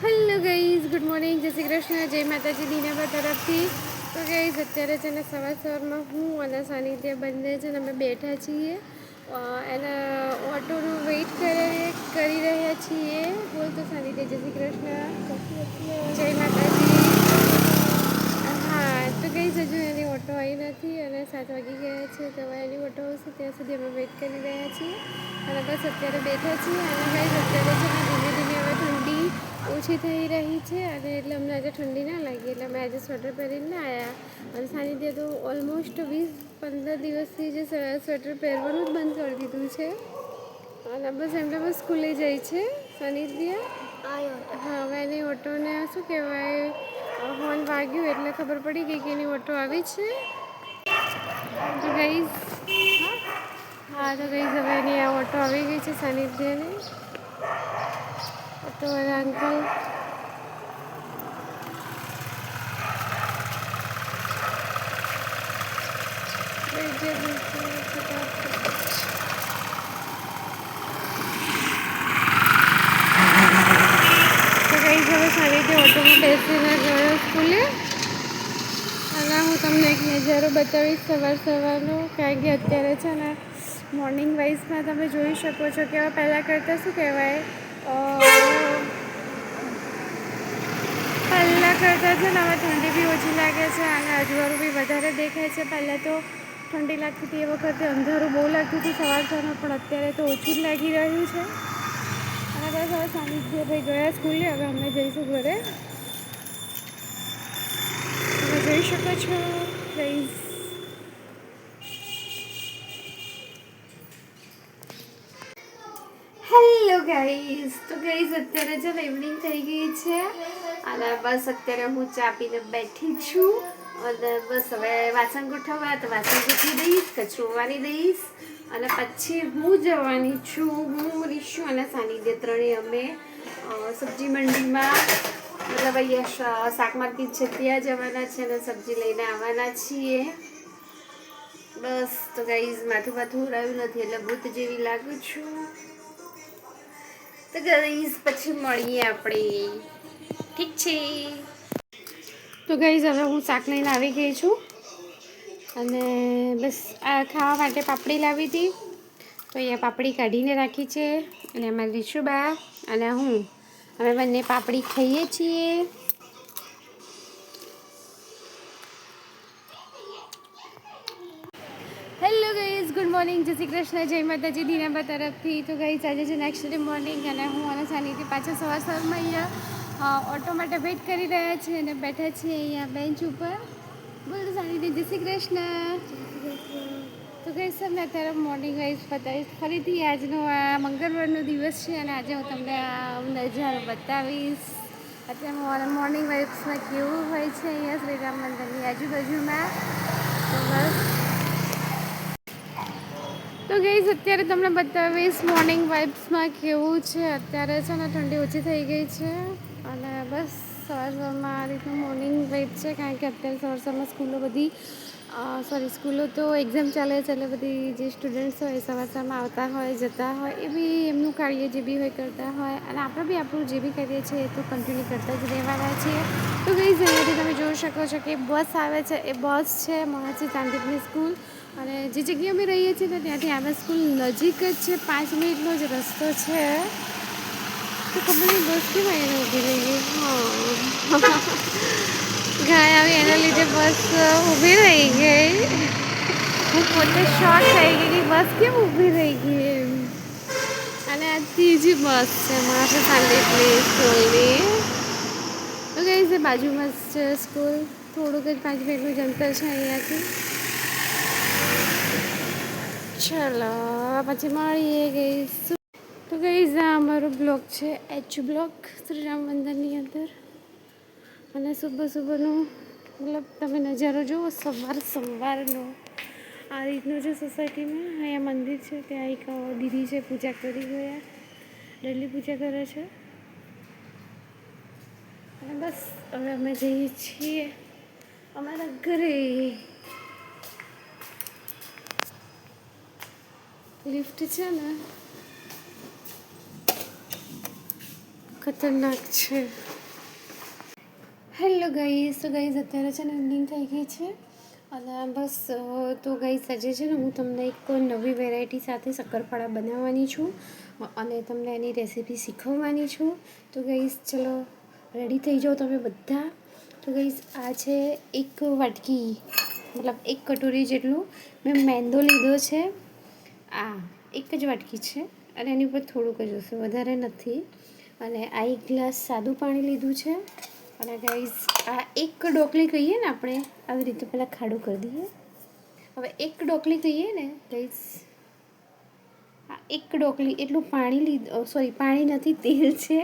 Hello guys good morning જય શ્રી કૃષ્ણ. જય માતાજી દીનાબા તરફથી. તો ગઈઝ અત્યારે છે ને સવાર સવારમાં હું અને સાનિધ્ય બંને છે ને અમે બેઠા છીએ. એને ઓટોનું વેઇટ કરી કરી રહ્યા છીએ. બોલ તો સાનિધ્ય, જય શ્રી કૃષ્ણ. જય માતાજી. હા, તો ગઈ હજુ એની ઓટો આવી નથી અને સાત વાગી ગયા છે. તો એની ઓટો આવશે. ત્યાં સુધી અમે વેઇટ કરી રહ્યા છીએ. અને બસ અત્યારે બેઠા છીએ. અને ગઈઝ અત્યારે છે ને ધીમે ધીમે હવે ઠંડી ઓછી થઈ રહી છે અને એટલે અમને આજે ઠંડી ના લાગી એટલે અમે આજે સ્વેટર પહેરીને આવ્યા અને સાનિધ્ય તો ઓલમોસ્ટ વીસ પંદર દિવસથી જે સ્વેટર પહેરવાનું જ બંધ કરી દીધું છે. અને બસ એમને બસ સ્કૂલે જાય છે સાનિધ્ય? હા હવે એની ઓટોને શું કહેવાય હોર્ન વાગ્યું એટલે ખબર પડી ગઈ કે એની ઓટો આવી છે. તો ગઈઝ હા તો ગઈઝ હવે એની આ ઓટો આવી ગઈ છે સાનિધ્યની. તો મારા અંકલ બેસીને ગયો સ્કૂલે. અને હું તમને એક નજારો બતાવીશ સવાર સવારનો, કારણ કે અત્યારે છે ને મોર્નિંગ વાઇઝમાં તમે જોઈ શકો છો કે પહેલાં કરતાં શું કહેવાય અ, પહેલાં કરતાં છે ને હવે ઠંડી બી ઓછી લાગે છે અને અજવાળું બી વધારે દેખાય છે. પહેલાં તો ઠંડી લાગતી હતી એ વખતે અંધારું બહુ લાગતું હતું. સવાર સવારમાં પણ અત્યારે તો ઓછું જ લાગી રહ્યું છે. અને બસ હવે સાનિધ્ય ભાઈ ગયા સ્કૂલે. હવે અમે જઈશું ઘરે. તમે જોઈ શકો છો પ્લીઝ હેલો ગાઈઝ તો ગાઈઝ અત્યારે છે ને ઇવનિંગ થઈ ગઈ છે. અને બસ અત્યારે હું ચા પીને બેઠી છું. અને બસ હવે વાસણ ગોઠવવા તો વાસણ ગોઠવી દઈશ, કચરો વાળી દઈશ. અને પછી હું જવાની છું. હું, રીશું અને સાનિધ્ય ત્રણેય અમે સબ્જી મંડીમાં, મતલબ અહીંયા શાક માર્કેટ છે ત્યાં જવાના છે અને સબ્જી લઈને આવવાના છીએ. બસ તો ગાઈઝ માથું માથું ઉડાવ્યું નથી એટલે ભૂત જેવી લાગુ છું. તો ગાઈઝ પછી મળીએ આપણે. ઠીક છે. તો ગઈ હવે હું શાક લઈને આવી ગઈ છું. અને બસ આ ખાવા માટે પાપડી લાવી હતી. તો અહીંયા પાપડી કાઢીને રાખી છે. અને અમારી રીશુબા અને હું. અમે બંને પાપડી ખાઈએ છીએ. હેલો ગાઈઝ ગુડ મોર્નિંગ જય શ્રી કૃષ્ણ જય માતાજી દીનાબા તરફથી. તો ગઈ આજે છે નેક્સ્ટ ડે મોર્નિંગ અને હું અને સાનિથી પાછા સવાર સવારમાં અહીંયા ઓટો માટે વેઇટ કરી રહ્યા છીએ અને બેઠા છીએ અહીંયા બેન્ચ ઉપર. બોલો રીતે. જય શ્રી કૃષ્ણ. તો કહીશ મેં અત્યારે મોર્નિંગ વાઇઝ બતાવીશ. ફરીથી આજનો આ મંગળવારનો દિવસ છે અને આજે હું તમને આ નજારો બતાવીશ. અત્યારે મોર્નિંગ વાઇબ્સમાં કેવું હોય છે અહીંયા શ્રીરામ મંદિરની આજુબાજુમાં. તો બસ. તો ગઈઝ અત્યારે તમને બતાવીશ મોર્નિંગ વાઇબ્સમાં કેવું છે. અત્યારે છે ને ઠંડી ઓછી થઈ ગઈ છે. અને બસ સવાર સવારમાં આ રીતનું મોર્નિંગ વાઇબ છે કારણ કે અત્યારે સવાર સવારમાં સ્કૂલો બધી સોરી સ્કૂલો તો એક્ઝામ ચાલે છે એટલે બધી જે સ્ટુડન્ટ્સ હોય સવાર સવારમાં આવતા હોય, જતા હોય, એ બી એમનું કાર્ય જે બી હોય કરતા હોય અને આપણે બી આપણું જે બી કરીએ છીએ એ તો કન્ટિન્યુ કરતા જ રહેવાના છીએ. તો ગઈ જગ્યાથી તમે જોઈ શકો છો કે બસ આવે છે, એ બસ છે મહાજી ચાંદીપની સ્કૂલ અને જે જગ્યાએ અમે રહીએ છીએ તો ત્યાંથી આમે સ્કૂલ નજીક જ છે, પાંચ મિનિટનો જ રસ્તો છે. તો ખબર નહીં બસ કેમ એને ઊભી રહી ગઈ હા ગાય આવી એના લીધે બસ ઊભી રહી ગઈ હું પોતે શોર્ટ થઈ ગઈ કે બસ કેમ ઊભી રહી ગઈ એમ અને આ ત્રીજી બસ છે મારા સાંડેપની સ્કૂલની તો કઈ છે બાજુમાં જ છે સ્કૂલ થોડુંક જ પાંચ મિનિટનું જ અંતર છે અહીંયાથી ચલો પછી મળીએ ગઈ તો ગઈ આ અમારો બ્લોક છે એચ બ્લોક શ્રીરામ મંદિરની અંદર. અને સુબહ સુબહનું મતલબ તમે નજારો જુઓ સવાર સવારનો આ રીતનું છે સોસાયટીમાં અહીંયા મંદિર છે, ત્યાં એક દીદી છે, પૂજા કરી ગયા. ડેલી પૂજા કરે છે. અને બસ, હવે અમે જઈએ છીએ અમારા ઘરે. લિફ્ટ છે ને? ખતરનાક છે. હેલો ગાઈસ તો ગાઈસ અત્યારે છે ને એન્ડિંગ થઈ ગઈ છે. અને બસ તો ગાઈસ આજે છે ને હું તમને એક નવી વેરાયટી સાથે શક્કરપારા બનાવવાની છું. અને તમને એની રેસીપી શીખવવાની છું. તો ગાઈસ ચલો રેડી થઈ જાઓ તમે બધા. તો ગાઈસ આ છે એક વાટકી, મતલબ એક કટોરી જેટલું મેં મેંદો લીધો છે. આ એક જ વાટકી છે. અને એની ઉપર થોડુંક જ હશે, વધારે નથી. અને આ એક ગ્લાસ સાદું પાણી લીધું છે. અને ગાઈઝ આ એક ડોકલી કહીએ ને આપણે, આવી રીતે પહેલાં ખાડું કરી દઈએ. હવે એક ડોકલી કહીએ ને ગાઈઝ આ એક ડોકલી એટલું પાણી લીધું સોરી પાણી નથી, તેલ છે.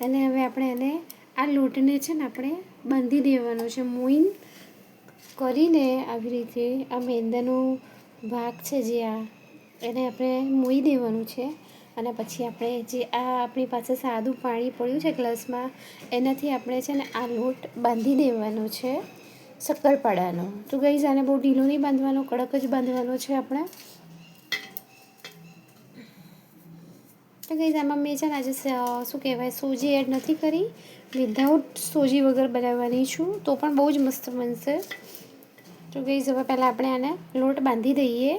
અને હવે આપણે એને આ લોટને છે ને આપણે બાંધી દેવાનો છે, મોઈન કરીને આવી રીતે આ મેંદાનો ભાગ છે જે આ, એને આપણે મોઈ દેવાનું છે. અને પછી આપણે જે આ આપણી પાસે સાદું પાણી પડ્યું છે ગ્લાસમાં, એનાથી આપણે છે ને આ લોટ બાંધી દેવાનો છે શક્કરપાડાનો તો ગઈ આને બહુ ઢીલો નહીં બાંધવાનો, કડક જ બાંધવાનો છે આપણે. તો ગઈ આમાં મેં છે ને આજે શું કહેવાય, સોજી એડ નથી કરી. વિધાઉટ સોજી વગર બનાવવાની છું, તો પણ બહુ જ મસ્ત બનશે. તો ગઈ હવે પહેલાં આપણે આને લોટ બાંધી દઈએ.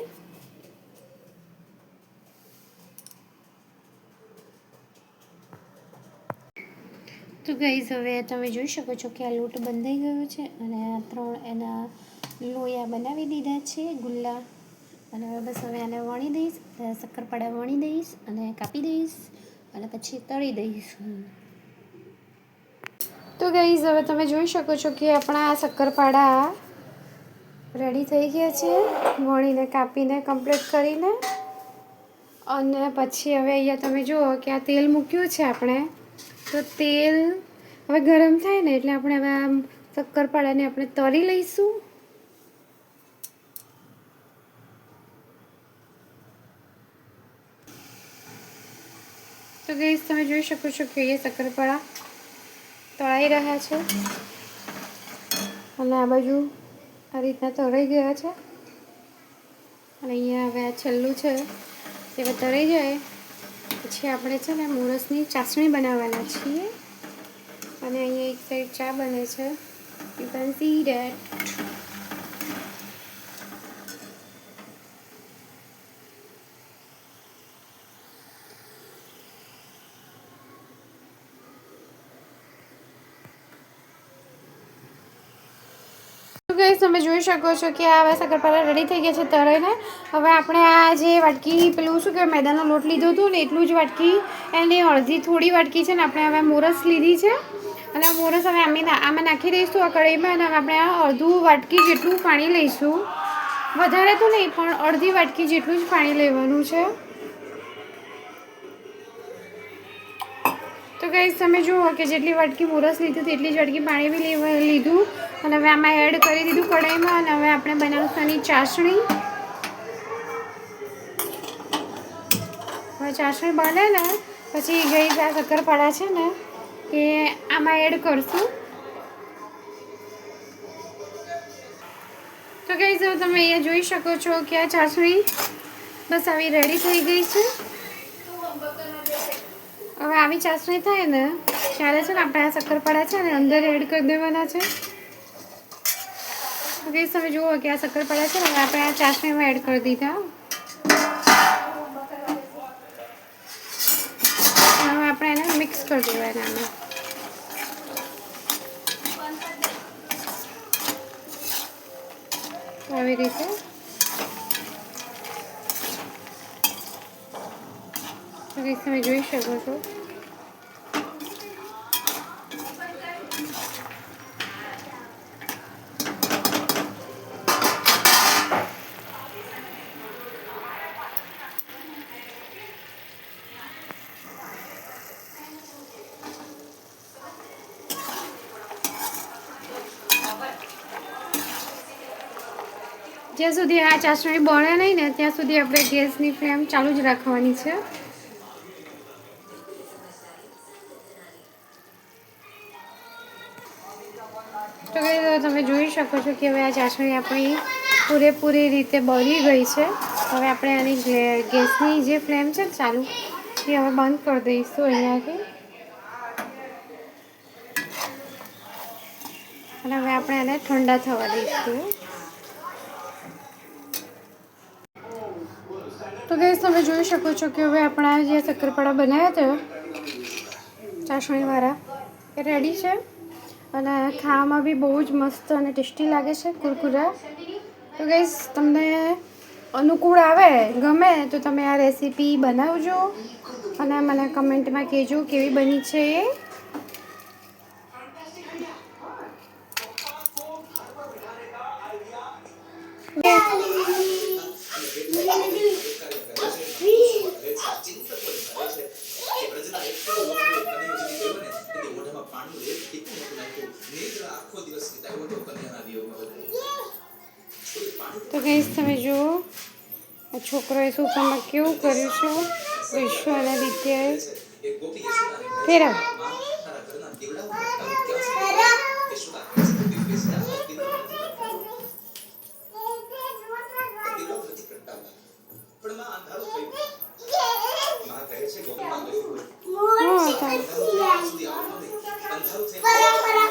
તો ગઈઝ હવે તમે જોઈ શકો છો કે આ લોટ બંધાઈ ગયો છે અને આ ત્રણ એના લોયા બનાવી દીધા છે, ગુલ્લા. અને હવે બસ હવે આને વણી દઈશ શક્કરપાડા વણી દઈશ અને કાપી દઈશ અને પછી તળી દઈશ. તો ગઈઝ હવે તમે જોઈ શકો છો કે આપણા શક્કરપાડા રેડી થઈ ગયા છે, વણીને કાપીને કમ્પ્લીટ કરીને. અને પછી હવે અહીંયા તમે જુઓ કે આ તેલ મૂક્યું છે આપણે. તો તેલ હવે ગરમ થાય ને એટલે આપણે હવે આમ શક્કરપાડાને આપણે તરી લઈશું. તો ગઈસ તમે જોઈ શકો છો કે એ શક્કરપાડા તળાઈ રહ્યા છે. અને આ બાજુ આ રીતના તળાઈ ગયા છે. અને અહીંયા હવે આ છેલ્લું છે. તે તળાઈ જાય પછી આપણે છે ને મોરસની ચાસણી બનાવવાના છીએ. અને અહીંયા એક સાઈડ ચા બને છે. You can see that guys તમે જોઈ શકો છો કે હવે શક્કરપારા રેડી થઈ ગયા છે તળાઈને હવે આપણે આ જે વાટકી, પેલું શું કહેવાય મેદાનો લોટ લીધો હતો ને, એટલું જ વાટકી એની અડધી થોડી વાટકી છે ને, આપણે હવે મોરસ લીધી છે. અને મોરસ હવે અમે આમાં નાખી દઈશું આ કઢાઈમાં અને હવે આપણે અડધું વાટકી જેટલું પાણી લઈશું. વધારે તો નહીં, પણ અડધી વાટકી જેટલું જ પાણી લેવાનું છે. તો ગાઈઝ તમે જુઓ કે જેટલી વાટકી મોરસ લીધું તેટલી જ વાટકી પાણી બી લીધું. અને હવે આમાં એડ કરી દીધું કઢાઈમાં અને હવે આપણે બનાવશું ચાસણી. હવે ચાસણી બને ને, પછી ગઈ આ શક્કરપાળા છે ને, એ આમાં એડ કરશું. તો ગઈ જો તમે અહીંયા જોઈ શકો છો કે આ ચાસણી બસ આવી રેડી થઈ ગઈ છે. હવે આવી ચાસણી થાય ને, ત્યારે છે ને આપણે આ શક્કરપાડા છે ને, અંદર એડ કરી દેવાના છે. ઓકે તમે જુઓ કે આ શક્કરપાડા છે ને આપણે આ ચાસણીમાં એડ કરી દીધા. હવે આપણે એને મિક્સ કરી દેવાના એનામાં આવી રીતે. તો guys, તમે જોઈ શકો છો જ્યાં સુધી આ ચાસણી બળે નહીં ને ત્યાં સુધી આપણે ગેસની ફ્લેમ ચાલુ જ રાખવાની છે તો કંઈ તમે જોઈ શકો છો કે હવે આ ચાસણી આપણી પૂરેપૂરી રીતે બળી ગઈ છે. હવે આપણે આની ગેસની જે ફ્લેમ છે ને ચાલુ, એ હવે બંધ કરી દઈશું અહીંયાથી. અને હવે આપણે એને ઠંડા થવા દઈશું. તો ગેસ તમે જોઈ શકો છો કે હવે આપણા જે શક્કરપાડા બનાવ્યા હતા, ચાસણીવાળા, એ રેડી છે. અને ખાવામાં બી બહુ જ મસ્ત અને ટેસ્ટી લાગે છે કુરકુરા. તો ગઈશ તમને અનુકૂળ આવે, ગમે, તો તમે આ રેસીપી બનાવજો અને મને કમેન્ટમાં કહેજો કેવી બની છે એ. aqui com outro, né? Negro, a cor dele assim, tá? Eu vou trocar ali, ali, eu vou fazer. Tocam este também, Jô. A chocro é sua fama aqui, o carucho. O chão é na vitia. Pera. Pera. Oh, tá. Yeah. Vai lá.